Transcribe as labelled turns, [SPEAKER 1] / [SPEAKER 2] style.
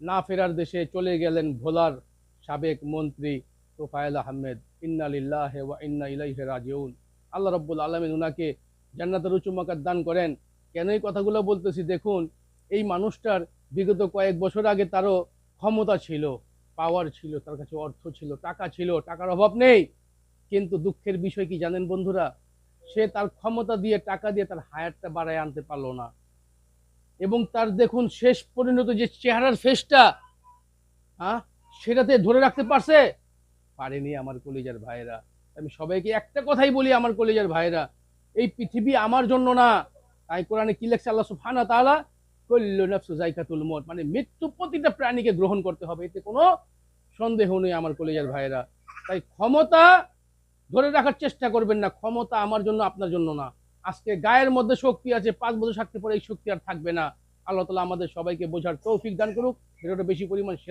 [SPEAKER 1] না ফেরার দেশে চলে গেলেন ভোলার সাবেক মন্ত্রী তোফায়েল আহমেদ। ইন্না লিল্লাহ ওয়া ইন্না ইলাইহি রাজিউন। আল্লাহ রব্বুল আলমিন উনাকে জান্নাতের উঁচু দান করেন। কেন এই কথাগুলো বলতেছি? দেখুন, এই মানুষটার বিগত কয়েক বছর আগে তারও ক্ষমতা ছিল পাওয়ার ছিল, তার কাছে অর্থ ছিল, টাকা ছিল, টাকার অভাব নেই। কিন্তু দুঃখের বিষয় কি জানেন বন্ধুরা? সে তার ক্ষমতা দিয়ে, টাকা দিয়ে তার হায়ারটা বাড়ায় আনতে পারল না। এবং তার দেখুন শেষ পরিণত যে চেহারার ফেসটা হ্যাঁ সেটাতে ধরে রাখতে পারছে? পারেনি আমার কলিজার ভাইয়েরা। আমি সবাইকে একটা কথাই বলি আমার কলিজার ভাইয়েরা, এই পৃথিবী আমার জন্য না। তাই কোরআনে কি লেখছে? আল্লাহ তাআলা, কুল্লু নাফসু যায়কাতুল মানে মৃত্যু প্রতিটা প্রাণীকে গ্রহণ করতে হবে, এতে কোনো সন্দেহ নেই আমার কলিজার ভাইয়েরা। তাই ক্ষমতা ধরে রাখার চেষ্টা করবেন না। ক্ষমতা আমার জন্য, আপনার জন্য না। আজকে গায়ের মধ্যে শক্তি আছে, পাঁচ বছর থাকতে পরে এই শক্তি আর থাকবে না। আল্লাহ তালা আমাদের সবাইকে বোঝার তৌফিক দান করুক। এটা বেশি পরিমাণ শেয়ার